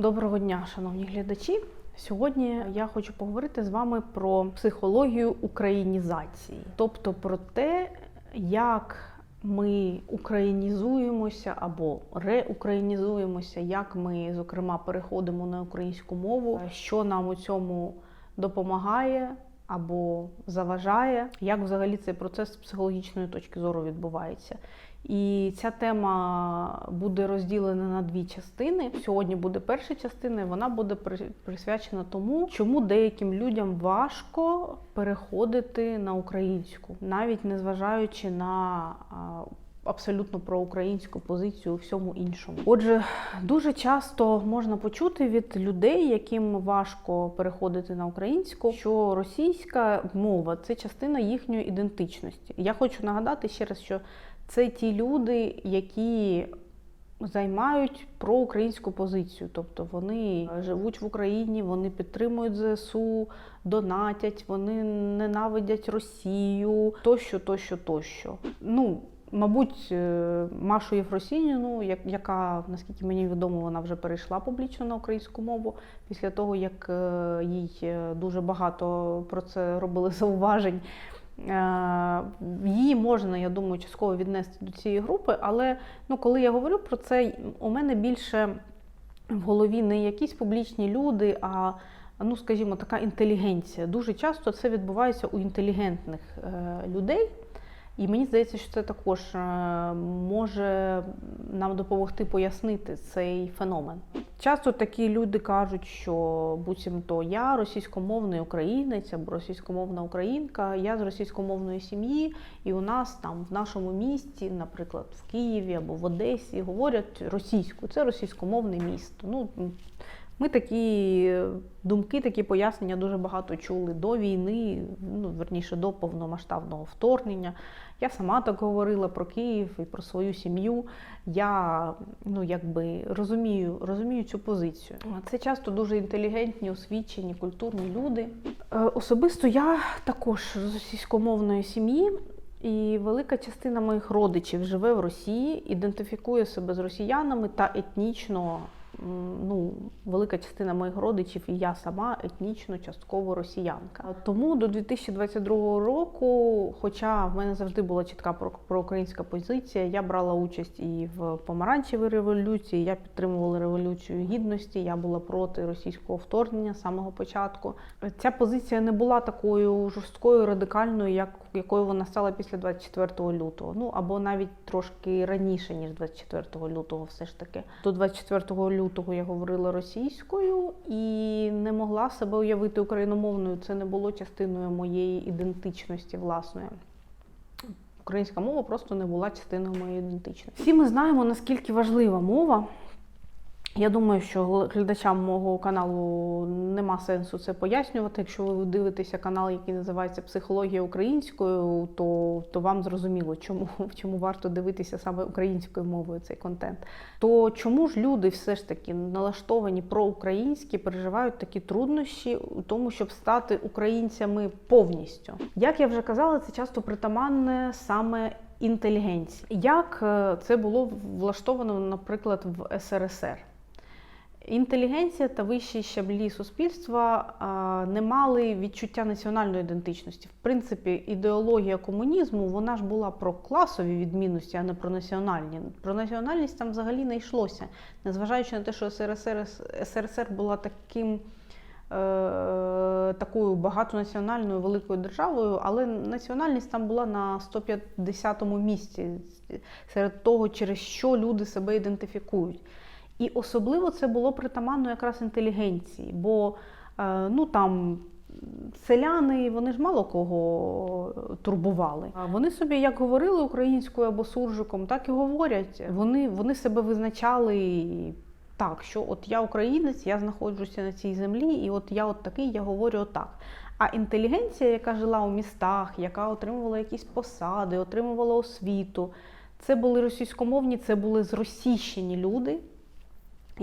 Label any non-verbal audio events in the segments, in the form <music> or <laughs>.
Доброго дня, шановні глядачі. Сьогодні я хочу поговорити з вами про психологію українізації, тобто про те, як ми українізуємося або реукраїнізуємося, як ми, зокрема, переходимо на українську мову, що нам у цьому допомагає або заважає, як взагалі цей процес з психологічної точки зору відбувається. І ця тема буде розділена на дві частини. Сьогодні буде перша частина, і вона буде при- присвячена тому, чому деяким людям важко переходити на українську, навіть незважаючи на абсолютно проукраїнську позицію у всьому іншому. Отже, дуже часто можна почути від людей, яким важко переходити на українську, що російська мова це частина їхньої ідентичності. Я хочу нагадати ще раз, що це ті люди, які займають проукраїнську позицію, тобто вони живуть в Україні, вони підтримують ЗСУ, донатять, вони ненавидять Росію, тощо, тощо, тощо. Ну, Мабуть, е, Машу Єфросініну, яка, наскільки мені відомо, вона вже перейшла публічно на українську мову після того, як е, їй е, дуже багато про це робили <laughs> зауважень. Її можна, я думаю, частково віднести до цієї групи, але ну, коли я говорю про це, у мене більше в голові не якісь публічні люди, а ну, скажімо, така інтелігенція. Дуже часто це відбувається у інтелігентних людей. І мені здається, що це також е, може нам допомогти пояснити цей феномен. Часто такі люди кажуть, що буцімто я російськомовний українець або російськомовна українка, я з російськомовної сім'ї, і у нас там в нашому місті, наприклад, в Києві або в Одесі, говорять російською. Це російськомовне місто. Ну, ми такі думки, такі пояснення дуже багато чули до війни, ну верніше до повномасштабного вторгнення. Я сама так говорила про Київ і про свою сім'ю. Я ну якби розумію, розумію цю позицію. Це часто дуже інтелігентні, освічені, культурні люди. Е, Особисто я також з російськомовної сім'ї. І велика частина моїх родичів живе в Росії, ідентифікує себе з росіянами та етнічно. Ну, велика частина моїх родичів і я сама етнічно частково росіянка. Тому до 2022 року, хоча в мене завжди була чітка про- проукраїнська позиція, я брала участь і в помаранчевій революції, я підтримувала революцію гідності, я була проти російського вторгнення з самого початку. Ця позиція не була такою жорсткою, радикальною, як якою вона стала після 24 лютого. Ну або навіть трошки раніше, ніж 24 лютого, все ж таки. До 24 лютого я говорила російською і не могла себе уявити україномовною. Це не було частиною моєї ідентичності власної. Українська мова просто не була частиною моєї ідентичності. Всі ми знаємо, наскільки важлива мова. Я думаю, що глядачам мого каналу нема сенсу це пояснювати. Якщо ви дивитеся канал, який називається Психологія українською, то, то вам зрозуміло, чому, <laughs> чому варто дивитися саме українською мовою цей контент. То чому ж люди все ж таки налаштовані проукраїнські, переживають такі труднощі у тому, щоб стати українцями повністю? Як я вже казала, це часто притаманне саме інтелігенції. Як е, це було влаштовано, наприклад, в СРСР? Інтелігенція та вищі щаблі суспільства не мали відчуття національної ідентичності. В принципі, ідеологія комунізму вона ж була про класові відмінності, а не про національні. Про національність там взагалі не йшлося, незважаючи на те, що СРСР, СРСР була таким. е, Такою багатонаціональною великою державою, але національність там була на 150-му місці серед того, через що люди себе ідентифікують. І особливо це було притаманно якраз інтелігенції, бо е, ну там. Селяни вони ж мало кого турбували. Вони собі як говорили українською або суржиком, так і говорять. Вони, вони себе визначали так, що от я українець, я знаходжуся на цій землі, і от я от такий, я говорю отак. А інтелігенція, яка жила у містах, яка отримувала якісь посади, отримувала освіту, це були російськомовні, це були зросійщені люди,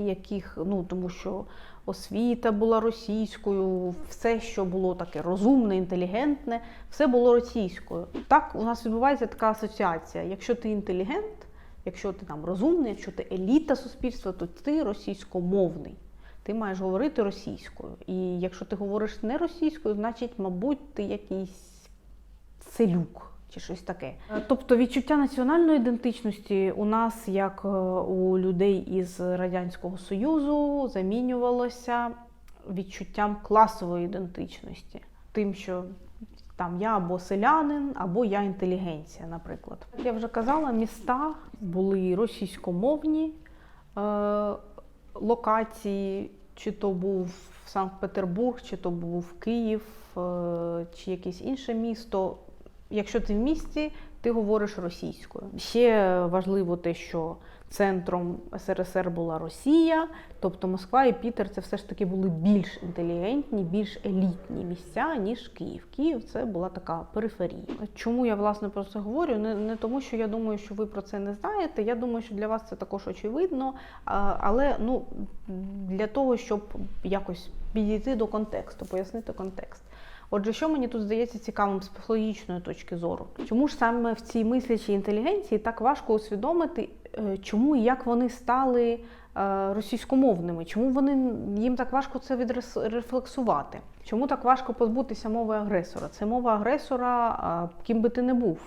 яких, ну тому що освіта була російською, все, що було таке розумне, інтелігентне, все було російською. Так у нас відбувається така асоціація. Якщо ти інтелігент, якщо ти там розумний, якщо ти еліта суспільства, то ти російськомовний. Ти маєш говорити російською. І якщо ти говориш не російською, значить, мабуть, ти якийсь селюк чи щось таке. Тобто відчуття національної ідентичності у нас, як е, у людей із Радянського Союзу, замінювалося відчуттям класової ідентичності. Тим, що там я або селянин, або я інтелігенція, наприклад. Як я вже казала, міста були російськомовні е, локації, чи то був Санкт-Петербург, чи то був Київ, е, чи якесь інше місто. Якщо ти в місті, ти говориш російською. Ще важливо те, що центром СРСР була Росія, тобто Москва і Пітер це все ж таки були більш інтелігентні, більш елітні місця, ніж Київ. Київ це була така периферія. Чому я власне про це говорю? Не, не тому, що я думаю, що ви про це не знаєте. Я думаю, що для вас це також очевидно. Але ну для того, щоб якось підійти до контексту, пояснити контекст. Отже, що мені тут здається цікавим з психологічної точки зору? Чому ж саме в цій мислячій інтелігенції так важко усвідомити, е, чому і як вони стали е, російськомовними? Чому вони їм так важко це відрефлексувати? Чому так важко позбутися мови агресора? Це мова агресора, ким би ти не був.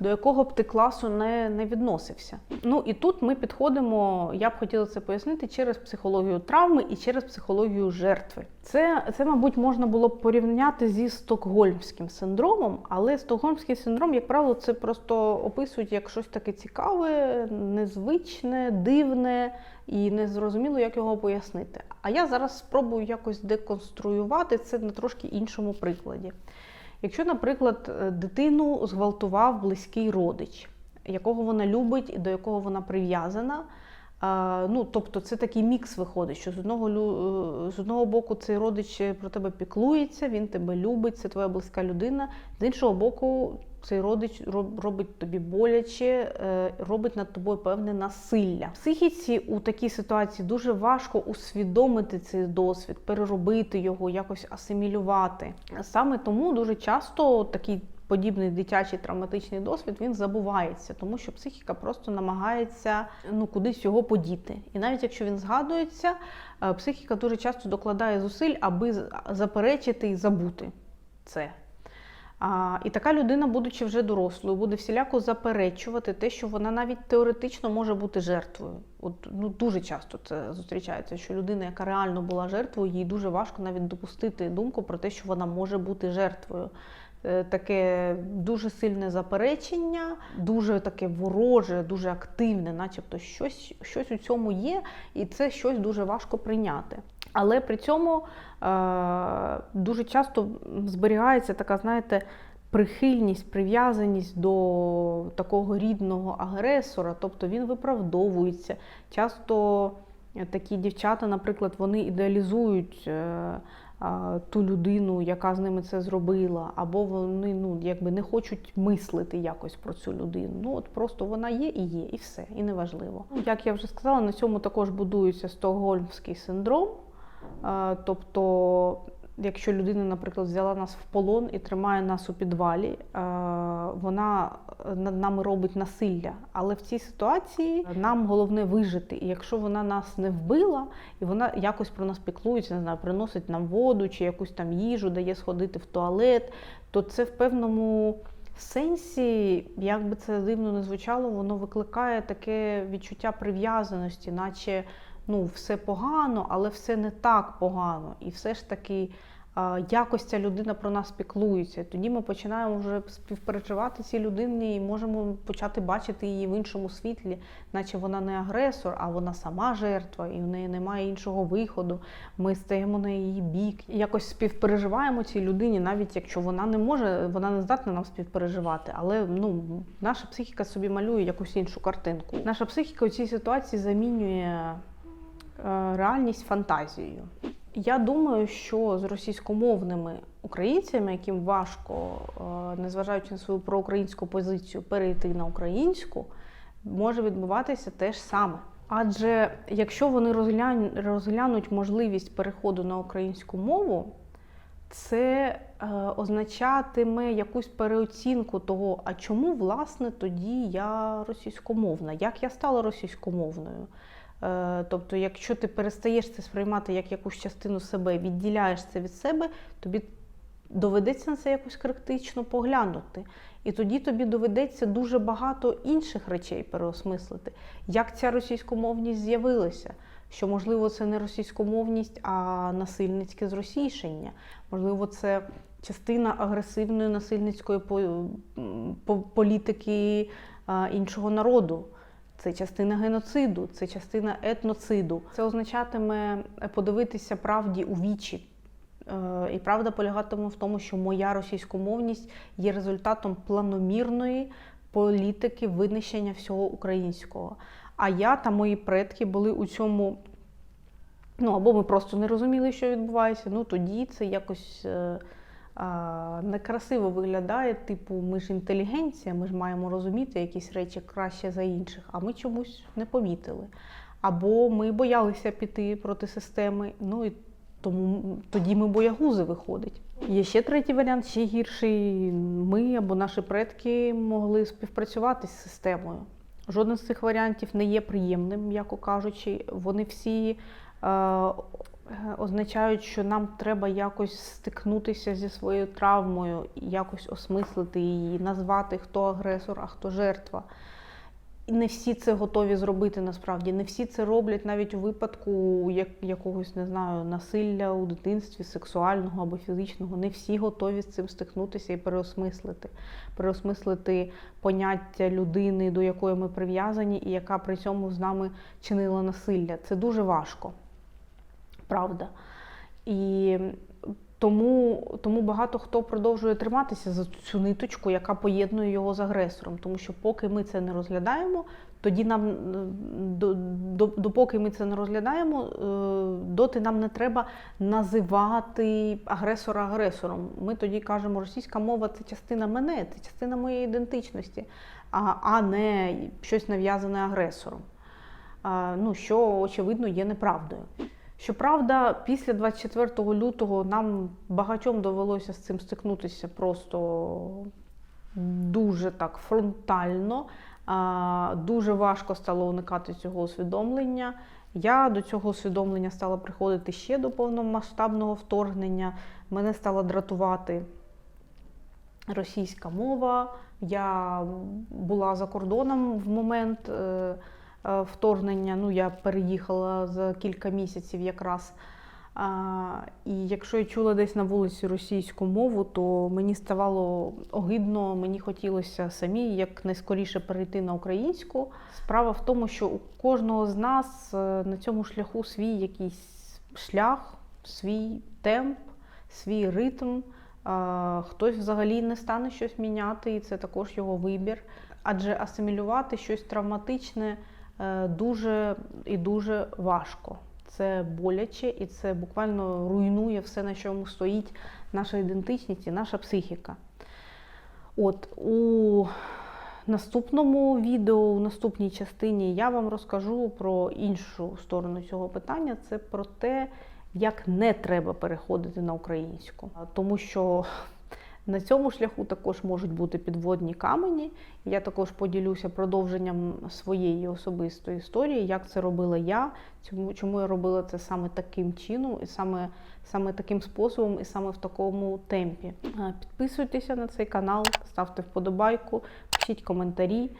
До якого б ти класу не не відносився. Ну і тут ми підходимо, я б хотіла це пояснити через психологію травми і через психологію жертви. Це, це, мабуть, можна було б порівняти зі стокгольмським синдромом, але стокгольмський синдром, як правило, це просто описують як щось таке цікаве, незвичне, дивне і незрозуміло, як його пояснити. А я зараз спробую якось деконструювати це на трошки іншому прикладі. Якщо, наприклад, дитину зґвалтував близький родич, якого вона любить і до якого вона прив'язана, ну, тобто це такий мікс виходить, що з одного з одного боку цей родич про тебе піклується, він тебе любить, це твоя близька людина, з іншого боку, цей родич робить тобі боляче, е, робить над тобою певне насилля. Психіці у такій ситуації дуже важко усвідомити цей досвід, переробити його, якось асимілювати. Саме тому дуже часто такий подібний дитячий травматичний досвід він забувається, тому що психіка просто намагається ну кудись його подіти. І навіть якщо він згадується, е, психіка дуже часто докладає зусиль, аби заперечити і забути це. А, І така людина, будучи вже дорослою, буде всіляко заперечувати те, що вона навіть теоретично може бути жертвою. От ну дуже часто це зустрічається, що людина, яка реально була жертвою, їй дуже важко навіть допустити думку про те, що вона може бути жертвою. Е, таке дуже сильне заперечення, дуже таке вороже, дуже активне, начебто щось, щось у цьому є, і це щось дуже важко прийняти. Але при цьому е, дуже часто зберігається така, знаєте, прихильність, прив'язаність до такого рідного агресора, тобто він виправдовується. Часто такі дівчата, наприклад, вони ідеалізують. Ту людину, яка з ними це зробила, або вони ну якби не хочуть мислити якось про цю людину. Ну от просто вона є і є, і все, і неважливо. Як я вже сказала, на цьому також будується стокгольмський синдром. Тобто якщо людина, наприклад, взяла нас в полон і тримає нас у підвалі, е, вона над нами робить насилля. Але в цій ситуації нам головне вижити. І якщо вона нас не вбила, і вона якось про нас піклується, не знаю, приносить нам воду чи якусь там їжу, дає сходити в туалет, то це в певному. Сенсі, як би це дивно не звучало, воно викликає таке відчуття прив'язаності, наче ну, все погано, але все не так погано. І все ж таки якось ця людина про нас піклується. Тоді ми починаємо вже співпереживати цій людині і можемо почати бачити її в іншому світлі, наче вона не агресор, а вона сама жертва, і в неї немає іншого виходу. Ми стаємо на її бік. Якось співпереживаємо цій людині, навіть якщо вона не може, вона не здатна нам співпереживати. Але ну, наша психіка собі малює якусь іншу картинку. Наша психіка у цій ситуації замінює. Е, реальність фантазією. Я думаю, що з російськомовними українцями, яким важко, е, незважаючи на свою проукраїнську позицію, перейти на українську, може відбуватися те ж саме. Адже якщо вони розглянуть можливість переходу на українську мову, це е, означатиме якусь переоцінку того, а чому власне тоді я російськомовна, як я стала російськомовною. Е, Тобто, якщо ти перестаєш це сприймати як якусь частину себе, відділяєш це від себе, тобі доведеться на це якось критично поглянути. І тоді тобі доведеться дуже багато інших речей переосмислити, як ця російськомовність з'явилася. Що, можливо, це не російськомовність, а насильницьке зросійшення. Можливо, це частина агресивної насильницької політики іншого народу. Це частина геноциду, це частина етноциду. Це означатиме подивитися правді у вічі. Е, І правда полягатиме в тому, що моя російськомовність є результатом планомірної політики винищення всього українського. А я та мої предки були у цьому. Ну, або ми просто не розуміли, що відбувається. Ну тоді це якось е, некрасиво виглядає. Типу, ми ж інтелігенція, ми ж маємо розуміти якісь речі краще за інших, а ми чомусь не помітили. Або ми боялися піти проти системи. Ну і тому тоді ми боягузи виходить. Є ще третій варіант, ще гірший. Ми або наші предки могли співпрацювати з системою. Жоден з цих варіантів не є приємним, м'яко кажучи. Вони всі е, означають, що нам треба якось стикнутися зі своєю травмою, якось осмислити її, назвати, хто агресор, а хто жертва. І не всі це готові зробити насправді. Не всі це роблять навіть у випадку як, якогось, не знаю, насилля у дитинстві, сексуального або фізичного. Не всі готові з цим стикнутися і переосмислити. Переосмислити поняття людини, до якої ми прив'язані, і яка при цьому з нами чинила насилля. Це дуже важко, правда. І тому, тому багато хто продовжує триматися за цю ниточку, яка поєднує його з агресором. Тому що поки ми це не розглядаємо, тоді нам до, до, допоки ми це не розглядаємо, е, доти нам не треба називати агресора агресором. Ми тоді кажемо, російська мова це частина мене, це частина моєї ідентичності, а, а не щось нав'язане агресором. А, ну, що очевидно є неправдою. Щоправда, після 24 лютого нам багатьом довелося з цим стикнутися просто дуже так фронтально. Дуже важко стало уникати цього усвідомлення. Я до цього усвідомлення стала приходити ще до повномасштабного вторгнення. Мене стала дратувати російська мова. Я була за кордоном в момент е, вторгнення. Ну, я переїхала за кілька місяців якраз. І якщо я чула десь на вулиці російську мову, то мені ставало огидно, мені хотілося самі як найскоріше перейти на українську. Справа в тому, що у кожного з нас е, на цьому шляху свій якийсь шлях, свій темп, свій ритм. Хтось взагалі не стане щось міняти, і це також його вибір. Адже асимілювати щось травматичне е, дуже і дуже важко. Це боляче і це буквально руйнує все, на чому стоїть наша ідентичність і наша психіка. От у наступному відео, у наступній частині я вам розкажу про іншу сторону цього питання. Це про те, як не треба переходити на українську. Тому що на цьому шляху також можуть бути підводні камені. Я також поділюся продовженням своєї особистої історії, як це робила я, чому, я робила це саме таким чином, і саме, саме таким способом, і саме в такому темпі. Підписуйтеся на цей канал, ставте вподобайку, пишіть коментарі,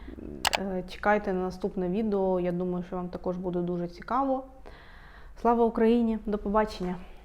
е, чекайте на наступне відео. Я думаю, що вам також буде дуже цікаво. Слава Україні! До побачення!